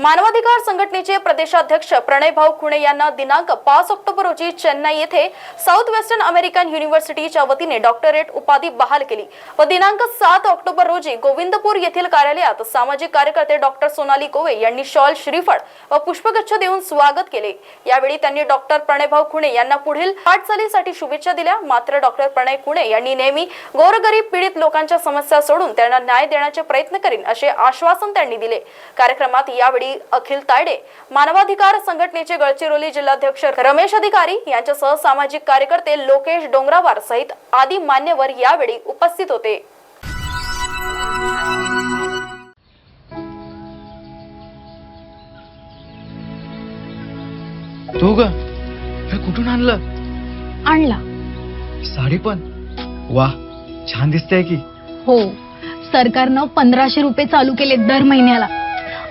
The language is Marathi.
मानवाधिकार संघटनेचे प्रदेशाध्यक्ष प्रणय भाऊ खुणे यांना दिनांक पाच ऑक्टोबर रोजी चेन्नई येथे साऊथ वेस्टर्न अमेरिकन युनिव्हर्सिटीच्या वतीने डॉक्टरेट उपाधी बहाल केली व दिनांक सात ऑक्टोबर रोजी गोविंदपूर येथील कार्यालयात सामाजिक कार्यकर्ते डॉक्टर सोनाली कोवे यांनी शॉल श्रीफळ व पुष्पगच्छ देऊन स्वागत केले. यावेळी त्यांनी डॉक्टर प्रणयभाऊ खुणे यांना पुढील वाटचालीसाठी शुभेच्छा दिल्या. मात्र डॉक्टर प्रणय खुणे यांनी नेहमी गोरगरीब पीडित लोकांच्या समस्या सोडून त्यांना न्याय देण्याचे प्रयत्न करीन असे आश्वासन त्यांनी दिले. कार्यक्रमात यावेळी अखिल तायडे मानवाधिकार संघटनेचे गडचिरोली जिल्हाध्यक्ष रमेश अधिकारी यांच्यासह सामाजिक कार्यकर्ते लोकेश डोंगरावार सहित आदी मान्यवर यावेळी उपस्थित होते. तू ग? हे कुठून आणलं? आणला. साडी पण? वा छान दिसतेय की. हो सरकारनं पंधराशे रुपये चालू केले दर महिन्याला.